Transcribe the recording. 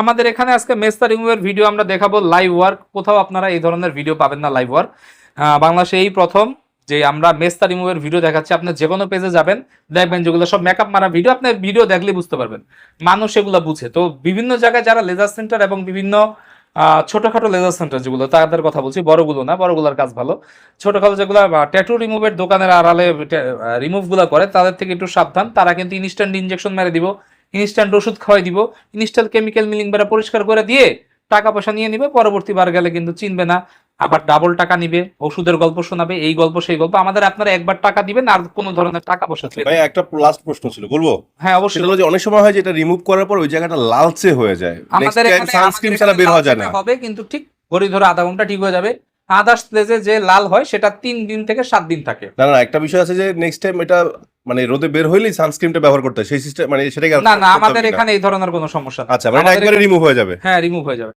আমাদের এখানে আজকে মেস্তা রিমুভের ভিডিও আমরা দেখাবো লাইভ ওয়ার্ক কোথাও আপনারা এই ধরনের ভিডিও পাবেন না লাইভ ওয়ার্ক বাংলাদেশে এই প্রথম যে আমরা মেস্তা রিমুভের ভিডিও দেখাচ্ছি, আপনি যে কোনো পেজে যাবেন, দেখবেন যেগুলো সব মেকআপ মারা ভিডিও আপনি ভিডিও দেখলে বুঝতে পারবেন। মানুষ এগুলো বুঝে। তো বিভিন্ন জায়গায় যারা লেজার সেন্টার এবং বিভিন্ন ছোটখাটো লেজার সেন্টার যেগুলো, তাদের কথা বলছি, বড়গুলো না, বড়গুলোর কাজ ভালো। ছোটখাটো যেগুলো ট্যাটু রিমুভের দোকানের আড়ালে রিমুভগুলো করে, তাদের থেকে একটু সাবধান। তারা কিন্তু ইনস্ট্যান্ট ইনজেকশন মেরে দিব। ইনস্ট্যান্ট ওষুধ খাওয়াই দিব ইনস্ট্যান্ট কেমিক্যাল মিলিং বেড়া পরিষ্কার করে দিয়ে টাকা পয়সা নিয়ে নিবে পরবর্তী বার গেলে কিন্তু চিনবে না আবার ডাবল টাকা নিবে ওষুধের গল্প শোনাবে এই গল্প সেই গল্প আমাদের আপনারা একবার টাকা দিবেন আর কোনো ধরনের টাকা পয়সা দিবেন ভাই একটা লাস্ট প্রশ্ন ছিল বলব? হ্যাঁ অবশ্যই। সেটা যে অনেক সময় হয় যে এটা রিমুভ করার পর ওই জায়গাটা লালচে হয়ে যায়। আমাদের এখানে সানস্ক্রিন ছাড়া বের হওয়া যায় না। হবে কিন্তু ঠিক ঘড়ি ধরে আধা ঘণ্টা ঠিক হয়ে যাবে। আদার্স প্লেসে যে লাল হয় সেটা তিন দিন থেকে সাত দিন থাকে। না না একটা বিষয় আছে যে নেক্সট টাইম এটা মানে রোদে বের হইলেই সানস্ক্রিনটা ব্যবহার করতে হয়। সেই সিস্টেম মানে সেটাকে না না আমাদের এখানে এই ধরনের কোনো সমস্যা আচ্ছা মানে একবারে রিমুভ হয়ে যাবে। হ্যাঁ রিমুভ হয়ে যাবে।